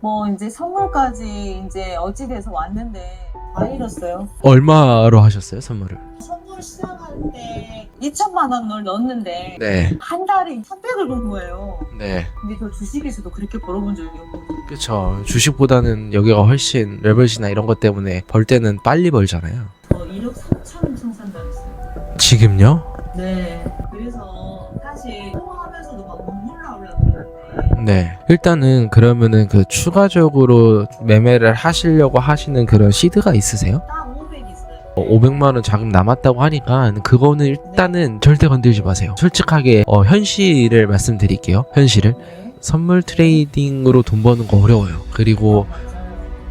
뭐 이제 선물까지 이제 어찌 돼서 왔는데 다 잃었어요. 얼마로 하셨어요 선물을? 선물 시작할 때 2천만 원을 넣었는데 네. 한 달에 1,100을 번 거예요. 네. 근데 저 주식에서도 그렇게 벌어본 적이 없거든요. 그쵸. 주식보다는 여기가 훨씬 레버리지나 이런 것 때문에 벌 때는 빨리 벌잖아요. 저 1억 3천 청산당했어요. 지금요? 네. 네. 일단은 그러면은 그 추가적으로 매매를 하시려고 하시는 그런 시드가 있으세요? 딱 500 있어요. 500만 원 자금 남았다고 하니까 그거는 일단은 절대 건들지 마세요. 솔직하게 어, 현실을 말씀드릴게요. 현실을 네. 선물 트레이딩으로 돈 버는 거 어려워요. 그리고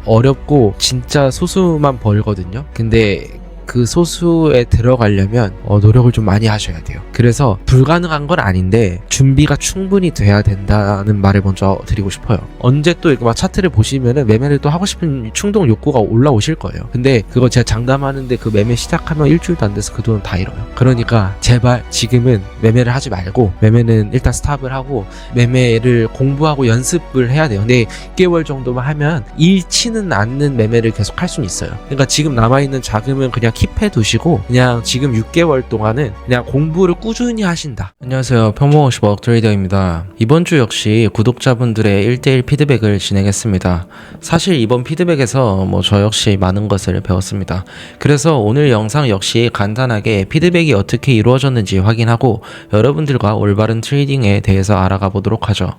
어렵고 진짜 소수만 벌거든요. 근데 그 소수에 들어가려면 어, 노력을 좀 많이 하셔야 돼요. 그래서 불가능한 건 아닌데 준비가 충분히 돼야 된다는 말을 먼저 드리고 싶어요. 언제 또 이렇게 막 차트를 보시면은 매매를 또 하고 싶은 충동 욕구가 올라오실 거예요. 근데 그거 제가 장담하는데 그 매매 시작하면 일주일도 안 돼서 그 돈은 다 잃어요. 그러니까 제발 지금은 매매를 하지 말고 매매는 일단 스탑을 하고 매매를 공부하고 연습을 해야 돼요. 근데 6개월 정도만 하면 잃지는 않는 매매를 계속 할 수는 있어요. 그러니까 지금 남아있는 자금은 그냥 킵해 두시고 그냥 지금 6개월 동안은 그냥 공부를 꾸준히 하신다. 안녕하세요. 평범 50억 트레이더입니다. 이번 주 역시 구독자분들의 1대1 피드백을 진행했습니다. 사실 이번 피드백에서 뭐 저 역시 많은 것을 배웠습니다. 그래서 오늘 영상 역시 간단하게 피드백이 어떻게 이루어졌는지 확인하고 여러분들과 올바른 트레이딩에 대해서 알아가 보도록 하죠.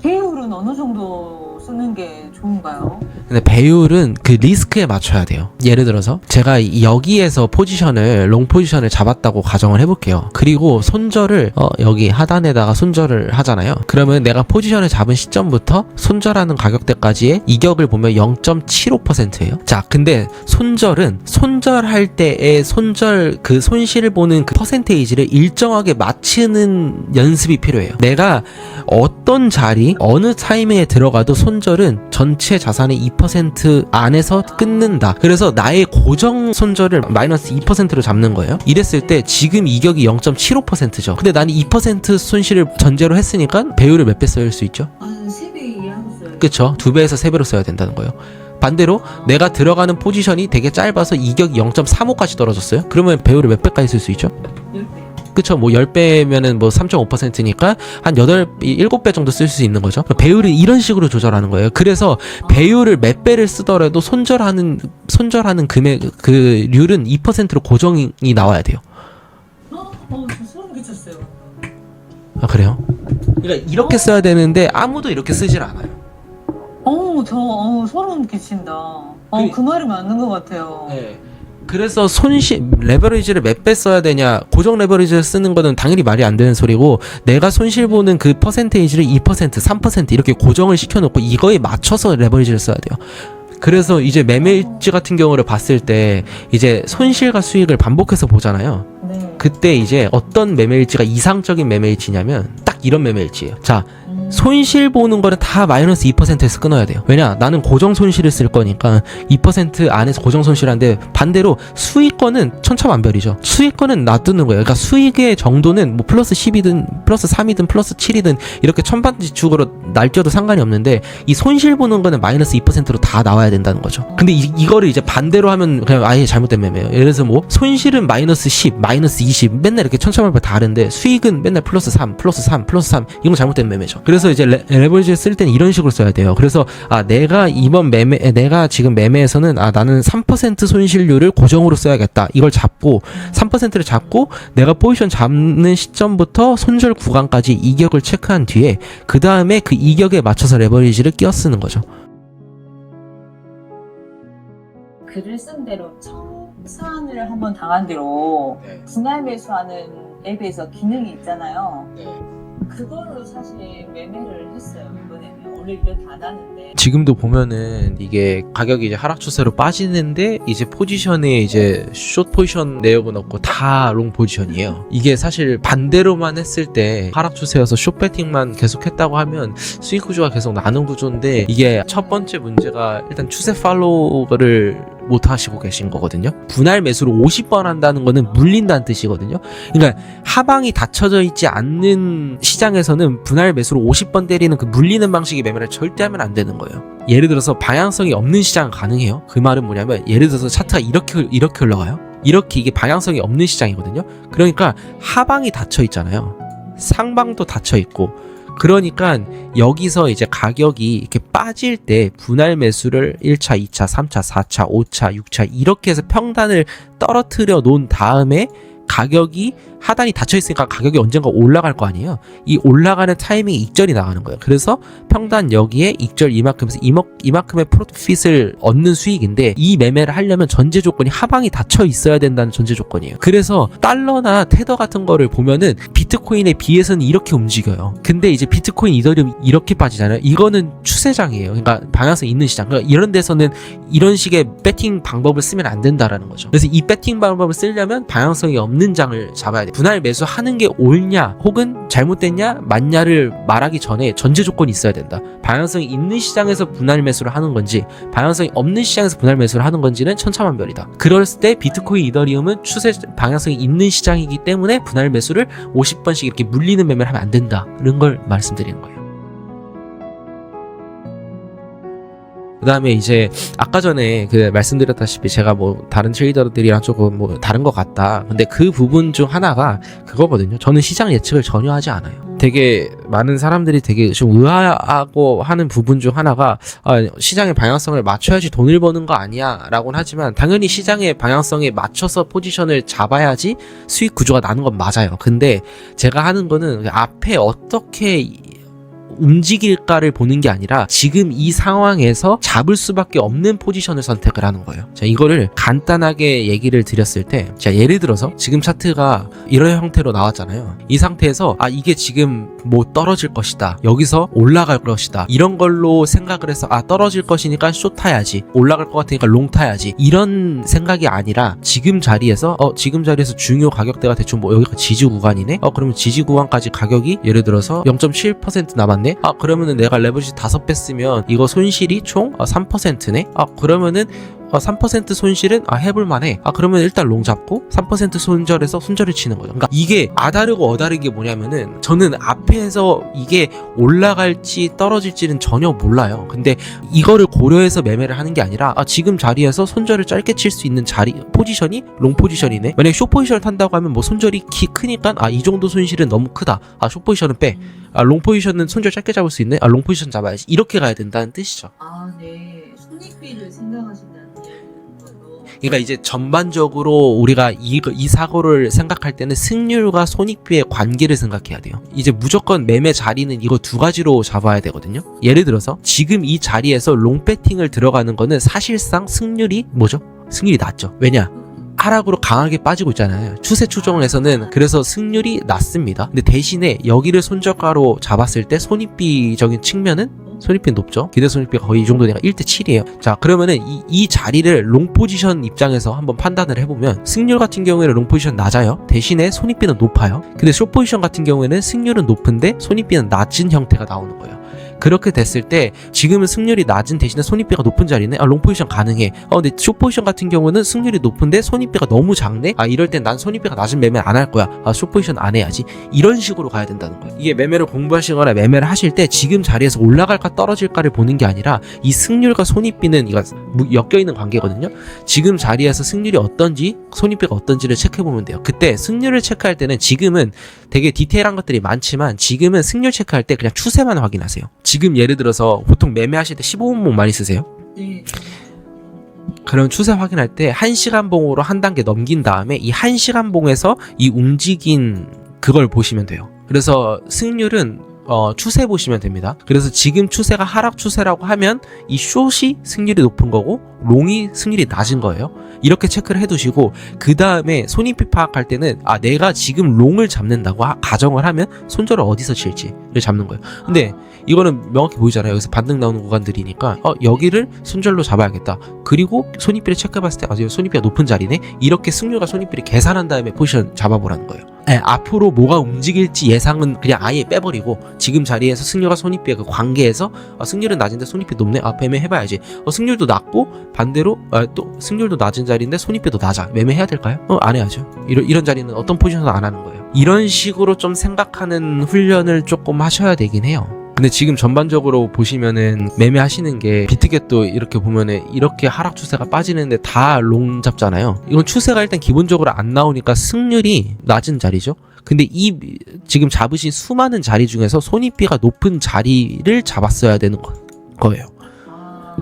배율은 어느 정도 쓰는 게 좋은가요? 근데 배율은 그 리스크에 맞춰야 돼요. 예를 들어서 제가 여기에서 포지션을 롱 포지션을 잡았다고 가정을 해볼게요. 그리고 손절을 어, 여기 하단에다가 손절을 하잖아요. 그러면 내가 포지션을 잡은 시점부터 손절하는 가격대까지의 이격을 보면 0.75%예요. 자, 근데 손절은 손절할 때의 손절 그 손실을 보는 그 퍼센테이지를 일정하게 맞추는 연습이 필요해요. 내가 어떤 자리, 어느 타이밍에 들어가도 손절은 전체 자산의 2% 안에서 끊는다. 그래서 나의 고정 손절을 마이너스 2%로 잡는 거예요. 이랬을 때 지금 이격이 0.75%죠. 근데 나는 2% 손실을 전제로 했으니까 배율을 몇 배 써야 할 수 있죠? 한 3배 이하로 써요. 그쵸? 두 배에서 세 배로 써야 된다는 거예요. 반대로 내가 들어가는 포지션이 되게 짧아서 이격이 0.35까지 떨어졌어요. 그러면 배율을 몇 배까지 쓸 수 있죠? 10배. 그쵸 뭐 10배면은 뭐 3.5%니까 한 8, 7배 정도 쓸 수 있는 거죠 배율을 이런 식으로 조절하는 거예요 그래서 배율을 몇 배를 쓰더라도 손절하는 손절하는 금액 그 률은 2%로 고정이 나와야 돼요 어, 어, 저 소름 끼쳤어요. 아 그래요? 그러니까 이렇게 써야 되는데 아무도 이렇게 쓰질 않아요 어, 저 어, 소름 끼친다. 어, 그- 그 말이 맞는 것 같아요. 네. 그래서 손실 레버리지를 몇 배 써야 되냐 고정 레버리지를 쓰는 거는 당연히 말이 안 되는 소리고 내가 손실 보는 그 퍼센테이지를 2% 3% 이렇게 고정을 시켜놓고 이거에 맞춰서 레버리지를 써야 돼요 그래서 이제 매매일지 같은 경우를 봤을 때 이제 손실과 수익을 반복해서 보잖아요 네. 그때 이제 어떤 매매일지가 이상적인 매매일지냐면 딱 이런 매매일지예요 자 음. 손실 보는 거는 다 마이너스 2%에서 끊어야 돼요. 왜냐? 나는 고정 손실을 쓸 거니까 2% 안에서 고정 손실한데 반대로 수익권은 천차만별이죠. 수익권은 놔두는 거예요. 그러니까 수익의 정도는 뭐 플러스 10이든 플러스 3이든 플러스 7이든 이렇게 천반지축으로 날뛰어도 상관이 없는데 이 손실 보는 거는 마이너스 2%로 다 나와야 된다는 거죠. 근데 이, 이거를 이제 반대로 하면 그냥 아예 잘못된 매매예요. 예를 들어서 뭐 손실은 마이너스 10, 마이너스 20 맨날 이렇게 천차만별 다른데 수익은 맨날 플러스 3, 플러스 3, 플러스 3 이건 잘못된 매매죠. 그래서 이제 레, 레버리지를 쓸 때는 이런 식으로 써야 돼요. 그래서 아 내가 이번 매매 내가 지금 매매에서는 아 나는 3% 손실률을 고정으로 써야겠다. 이걸 잡고 3%를 잡고 내가 포지션 잡는 시점부터 손절 구간까지 이격을 체크한 뒤에 그 다음에 그 이격에 맞춰서 레버리지를 끼워 쓰는 거죠. 글을 쓴 대로 청산을 한번 당한 대로 분할 매수하는 앱에서 기능이 있잖아요. 그걸로 사실 매매를 했어요. 이번에는 원래 안 하는데 지금도 보면은 이게 가격이 이제 하락 추세로 빠지는데 이제 포지션에 이제 숏 포지션 내역은 없고 다 롱 포지션이에요. 이게 사실 반대로만 했을 때 하락 추세여서 숏 배팅만 계속 했다고 하면 수익 구조가 계속 나는 구조인데 이게 첫 번째 문제가 일단 추세 팔로우를 못 하시고 계신 거거든요. 분할 매수를 50번 한다는 거는 물린다는 뜻이거든요. 그러니까 하방이 닫혀져 있지 않는 시장에서는 분할 매수로 50번 때리는 그 물리는 방식의 매매를 절대 하면 안 되는 거예요. 예를 들어서 방향성이 없는 시장은 가능해요. 그 말은 뭐냐면 예를 들어서 차트가 이렇게 이렇게 올라가요. 이렇게 이게 방향성이 없는 시장이거든요. 그러니까 하방이 닫혀 있잖아요. 상방도 닫혀 있고 그러니까 여기서 이제 가격이 이렇게 빠질 때 분할 매수를 1차, 2차, 3차, 4차, 5차, 6차 이렇게 해서 평단을 떨어뜨려 놓은 다음에 가격이 하단이 닫혀 있으니까 가격이 언젠가 올라갈 거 아니에요. 이 올라가는 타이밍에 익절이 나가는 거예요. 그래서 평단 여기에 익절 이만큼에서 이만큼, 이만큼의 프로핏을 얻는 수익인데 이 매매를 하려면 전제 조건이 하방이 닫혀 있어야 된다는 전제 조건이에요. 그래서 달러나 테더 같은 거를 보면은 비트코인에 비해서는 이렇게 움직여요. 근데 이제 비트코인, 이더리움 이렇게 빠지잖아요. 이거는 추세장이에요. 그러니까 방향성 있는 시장. 그러니까 이런 데서는 이런 식의 배팅 방법을 쓰면 안 된다라는 거죠. 그래서 이 배팅 방법을 쓰려면 방향성이 없는 장을 잡아야 돼. 분할 매수하는 게 옳냐 혹은 잘못됐냐 맞냐를 말하기 전에 전제 조건이 있어야 된다. 방향성이 있는 시장에서 분할 매수를 하는 건지 방향성이 없는 시장에서 분할 매수를 하는 건지는 천차만별이다. 그랬을 때 비트코인, 이더리움은 추세 방향성이 있는 시장이기 때문에 분할 매수를 50번씩 이렇게 물리는 매매를 하면 안 된다는 걸 말씀드리는 거예요. 그 다음에 이제 아까 전에 그 말씀드렸다시피 제가 뭐 다른 트레이더들이랑 조금 뭐 다른 것 같다. 근데 그 부분 중 하나가 그거거든요. 저는 시장 예측을 전혀 하지 않아요. 되게 많은 사람들이 되게 좀 의아하고 하는 부분 중 하나가 아, 시장의 방향성을 맞춰야지 돈을 버는 거 아니야 라고는 하지만 당연히 시장의 방향성에 맞춰서 포지션을 잡아야지 수익 구조가 나는 건 맞아요. 근데 제가 하는 거는 앞에 어떻게 움직일까를 보는 게 아니라 지금 이 상황에서 잡을 수밖에 없는 포지션을 선택을 하는 거예요. 자, 이거를 간단하게 얘기를 드렸을 때, 자, 예를 들어서 지금 차트가 이런 형태로 나왔잖아요. 이 상태에서 아, 이게 지금 뭐 떨어질 것이다. 여기서 올라갈 것이다. 이런 걸로 생각을 해서 아, 떨어질 것이니까 숏 타야지. 올라갈 것 같으니까 롱 타야지. 이런 생각이 아니라 지금 자리에서 어, 지금 자리에서 중요 가격대가 대충 뭐 여기가 지지 구간이네. 어, 그러면 지지 구간까지 가격이 예를 들어서 0.7% 남았네. 아 그러면은 내가 레버리지 5배 쓰면 이거 손실이 총 3%네? 아 그러면은 어, 3% 손실은 아 해볼만해. 아 그러면 일단 롱 잡고 3% 손절해서 손절을 치는 거죠. 그러니까 이게 아다르고 어다른 게 뭐냐면은 저는 앞에서 이게 올라갈지 떨어질지는 전혀 몰라요. 근데 이거를 고려해서 매매를 하는 게 아니라 아 지금 자리에서 손절을 짧게 칠 수 있는 자리 포지션이 롱 포지션이네. 만약 숏 포지션을 탄다고 하면 뭐 손절이 키 크니까 아 이 정도 손실은 너무 크다. 아 숏 포지션은 빼. 아 롱 포지션은 손절 짧게 잡을 수 있네. 아 롱 포지션 잡아야지. 이렇게 가야 된다는 뜻이죠. 아, 네. 그러니까 이제 전반적으로 우리가 이, 이 사고를 생각할 때는 승률과 손익비의 관계를 생각해야 돼요. 이제 무조건 매매 자리는 이거 두 가지로 잡아야 되거든요. 예를 들어서 지금 이 자리에서 롱 배팅을 들어가는 거는 사실상 승률이 뭐죠? 승률이 낮죠. 왜냐? 하락으로 강하게 빠지고 있잖아요. 추세 추종에서는 그래서 승률이 낮습니다. 근데 대신에 여기를 손절가로 잡았을 때 손익비적인 측면은 손익비 높죠. 기대 손익비가 거의 이 정도 되니까 1대 7이에요. 자, 그러면은 이, 이 자리를 롱 포지션 입장에서 한번 판단을 해보면 승률 같은 경우에는 롱 포지션 낮아요. 대신에 손익비는 높아요. 근데 숏 포지션 같은 경우에는 승률은 높은데 손익비는 낮은 형태가 나오는 거예요. 그렇게 됐을 때 지금은 승률이 낮은 대신에 손익비가 높은 자리네. 아, 롱 포지션 가능해. 어, 근데 숏 포지션 같은 경우는 승률이 높은데 손익비가 너무 작네. 아, 이럴 땐 난 손익비가 낮은 매매 안 할 거야. 아, 숏 포지션 안 해야지. 이런 식으로 가야 된다는 거예요. 이게 매매를 공부하시거나 매매를 하실 때 지금 자리에서 올라갈까 떨어질까를 보는 게 아니라 이 승률과 손익비는 이거 엮여 있는 관계거든요. 지금 자리에서 승률이 어떤지 손익비가 어떤지를 체크해 보면 돼요. 그때 승률을 체크할 때는 지금은 되게 디테일한 것들이 많지만 지금은 승률 체크할 때 그냥 추세만 확인하세요. 지금 예를 들어서 보통 매매하실 때 15분봉 많이 쓰세요? 네. 그럼 추세 확인할 때 1시간 봉으로 한 단계 넘긴 다음에 이 1시간 봉에서 이 움직인 그걸 보시면 돼요. 그래서 승률은 어, 추세 보시면 됩니다. 그래서 지금 추세가 하락 추세라고 하면 이 숏이 승률이 높은 거고 롱이 승률이 낮은 거예요. 이렇게 체크를 해두시고 그 다음에 손익비 파악할 때는 아 내가 지금 롱을 잡는다고 하- 가정을 하면 손절을 어디서 칠지를 잡는 거예요. 근데 이거는 명확히 보이잖아요. 여기서 반등 나오는 구간들이니까 어 여기를 손절로 잡아야겠다. 그리고 손익비를 체크해봤을 때 아, 손익비가 높은 자리네. 이렇게 승률과 손익비를 계산한 다음에 포지션 잡아보라는 거예요. 예, 앞으로 뭐가 움직일지 예상은 그냥 아예 빼버리고 지금 자리에서 승률과 손익비의 그 관계에서 아, 승률은 낮은데 손익비 높네. 아 매매해봐야지. 어, 승률도 낮고 반대로 아, 또 승률도 낮은 자리인데 손익비도 낮아. 매매해야 될까요? 어, 안 해야죠. 이런 이런 자리는 어떤 포지션도 안 하는 거예요. 이런 식으로 좀 생각하는 훈련을 조금 하셔야 되긴 해요. 근데 지금 전반적으로 보시면은 매매하시는 게 비트겟도 이렇게 보면은 이렇게 하락 추세가 빠지는데 다 롱 잡잖아요. 이건 추세가 일단 기본적으로 안 나오니까 승률이 낮은 자리죠. 근데 이 지금 잡으신 수많은 자리 중에서 손익비가 높은 자리를 잡았어야 되는 거, 거예요. 아,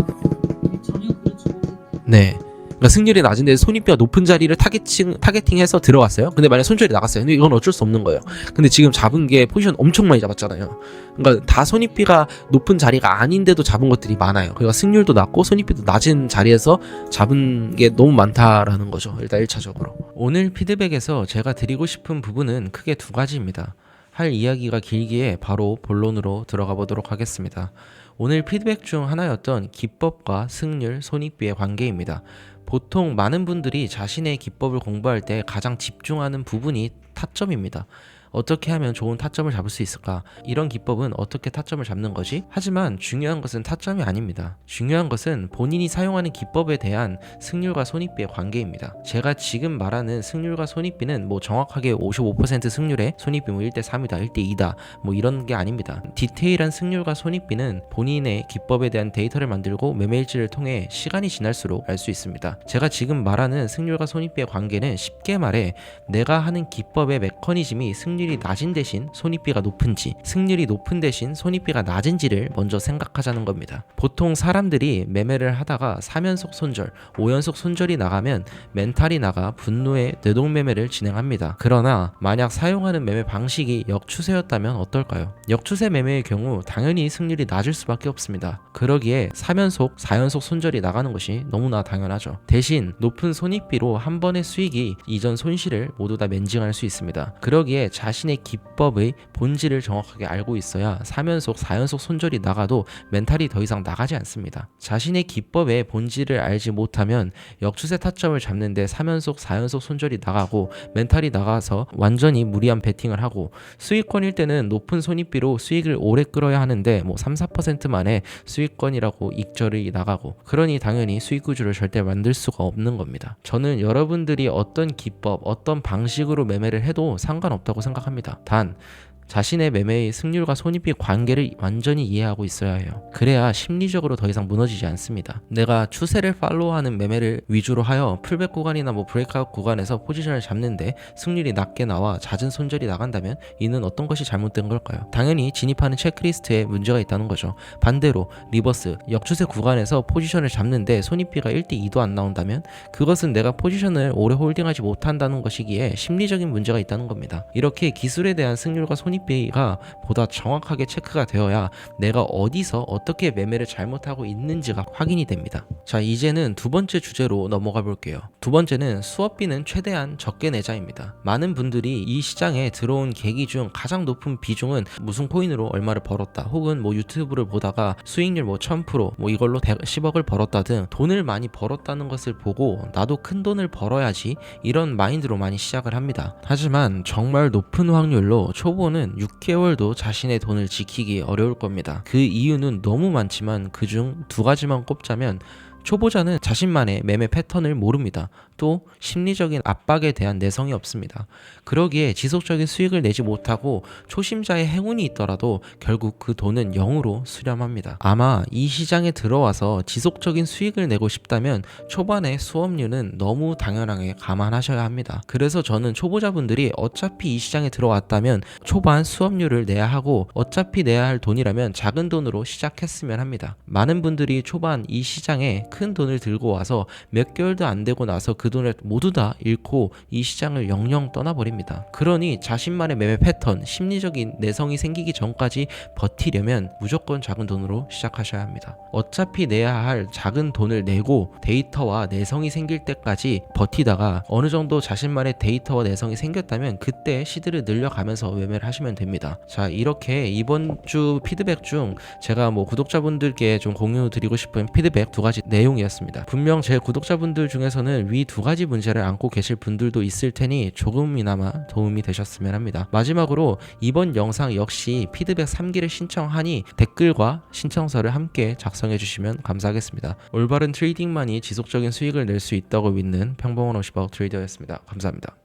못했네. 네. 그러니까 승률이 낮은데 손익비가 높은 자리를 타겟팅, 타겟팅해서 들어갔어요. 근데 만약 손절이 나갔어요. 근데 이건 어쩔 수 없는 거예요. 근데 지금 잡은 게 포지션 엄청 많이 잡았잖아요. 그러니까 다 손익비가 높은 자리가 아닌데도 잡은 것들이 많아요. 그러니까 승률도 낮고 손익비도 낮은 자리에서 잡은 게 너무 많다라는 거죠. 일단 1차적으로. 오늘 피드백에서 제가 드리고 싶은 부분은 크게 두 가지입니다. 할 이야기가 길기에 바로 본론으로 들어가 보도록 하겠습니다. 오늘 피드백 중 하나였던 기법과 승률, 손익비의 관계입니다. 보통 많은 분들이 자신의 기법을 공부할 때 가장 집중하는 부분이 타점입니다. 어떻게 하면 좋은 타점을 잡을 수 있을까? 이런 기법은 어떻게 타점을 잡는 거지? 하지만 중요한 것은 타점이 아닙니다. 중요한 것은 본인이 사용하는 기법에 대한 승률과 손익비의 관계입니다. 제가 지금 말하는 승률과 손익비는 뭐 정확하게 55% 승률에 손익비 뭐 1대 3이다, 1대 2다, 뭐 이런 게 아닙니다. 디테일한 승률과 손익비는 본인의 기법에 대한 데이터를 만들고 매매일지를 통해 시간이 지날수록 알 수 있습니다. 제가 지금 말하는 승률과 손익비의 관계는 쉽게 말해 내가 하는 기법의 메커니즘이 승률 이 낮은 대신 손익비가 높은지, 승률이 높은 대신 손익비가 낮은지를 먼저 생각하자는 겁니다. 보통 사람들이 매매를 하다가 3연속 손절, 5연속 손절이 나가면 멘탈이 나가 분노의 뇌동매매를 진행합니다. 그러나 만약 사용하는 매매 방식이 역추세였다면 어떨까요? 역추세 매매의 경우 당연히 승률이 낮을 수밖에 없습니다. 그러기에 3연속, 4연속 손절이 나가는 것이 너무나 당연하죠. 대신 높은 손익비로 한 번의 수익이 이전 손실을 모두 다 맨징할 수 있습니다. 그러기에 자 신의 기법의 본질을 정확하게 알고 있어야 3연속, 4연속 손절이 나가도 멘탈이 더 이상 나가지 않습니다. 자신의 기법의 본질을 알지 못하면 역추세 타점을 잡는데 3연속, 4연속 손절이 나가고 멘탈이 나가서 완전히 무리한 베팅을 하고 수익권일 때는 높은 손익비로 수익을 오래 끌어야 하는데 뭐 3, 4% 만에 수익권이라고 익절이 나가고 그러니 당연히 수익 구조를 절대 만들 수가 없는 겁니다. 저는 여러분들이 어떤 기법, 어떤 방식으로 매매를 해도 상관없다고 생각합니다. 단 자신의 매매의 승률과 손익비 관계를 완전히 이해하고 있어야 해요. 그래야 심리적으로 더 이상 무너지지 않습니다. 내가 추세를 팔로우하는 매매를 위주로 하여 풀백 구간이나 뭐 브레이크아웃 구간에서 포지션을 잡는데 승률이 낮게 나와 잦은 손절이 나간다면 이는 어떤 것이 잘못된 걸까요? 당연히 진입하는 체크리스트에 문제가 있다는 거죠. 반대로 리버스 역추세 구간에서 포지션을 잡는데 손익비가 1대 2도 안 나온다면 그것은 내가 포지션을 오래 홀딩하지 못한다는 것이기에 심리적인 문제가 있다는 겁니다. 이렇게 기술에 대한 승률과 손익 비가 보다 정확하게 체크가 되어야 내가 어디서 어떻게 매매를 잘못하고 있는지가 확인이 됩니다. 자, 이제는 두 번째 주제로 넘어가 볼게요. 두 번째는 수업비는 최대한 적게 내자입니다. 많은 분들이 이 시장에 들어온 계기 중 가장 높은 비중은 무슨 코인으로 얼마를 벌었다 혹은 뭐 유튜브를 보다가 수익률 뭐 1000%, 뭐 이걸로 110억을 벌었다 등 돈을 많이 벌었다는 것을 보고 나도 큰 돈을 벌어야지 이런 마인드로 많이 시작을 합니다. 하지만 정말 높은 확률로 초보는 6개월도 자신의 돈을 지키기 어려울 겁니다. 그 이유는 너무 많지만 그중 두 가지만 꼽자면 초보자는 자신만의 매매 패턴을 모릅니다. 또 심리적인 압박에 대한 내성이 없습니다. 그러기에 지속적인 수익을 내지 못하고 초심자의 행운이 있더라도 결국 그 돈은 0으로 수렴합니다. 아마 이 시장에 들어와서 지속적인 수익을 내고 싶다면 초반의 수업료는 너무 당연하게 감안하셔야 합니다. 그래서 저는 초보자분들이 어차피 이 시장에 들어왔다면 초반 수업료를 내야 하고 어차피 내야 할 돈이라면 작은 돈으로 시작했으면 합니다. 많은 분들이 초반 이 시장에 큰 돈을 들고 와서 몇 개월도 안 되고 나서 그 돈을 모두 다 잃고 이 시장을 영영 떠나버립니다. 그러니 자신만의 매매 패턴, 심리적인 내성이 생기기 전까지 버티려면 무조건 작은 돈으로 시작하셔야 합니다. 어차피 내야 할 작은 돈을 내고 데이터와 내성이 생길 때까지 버티다가 어느 정도 자신만의 데이터와 내성이 생겼다면 그때 시드를 늘려가면서 매매를 하시면 됩니다. 자, 이렇게 이번 주 피드백 중 제가 뭐 구독자분들께 좀 공유 드리고 싶은 피드백 두 가지 내용이었습니다. 분명 제 구독자분들 중에서는 위 두 가지 문제를 안고 계실 분들도 있을 테니 조금이나마 도움이 되셨으면 합니다. 마지막으로 이번 영상 역시 피드백 3기를 신청하니 댓글과 신청서를 함께 작성해 주시면 감사하겠습니다. 올바른 트레이딩만이 지속적인 수익을 낼 수 있다고 믿는 평범한 50억 트레이더였습니다. 감사합니다.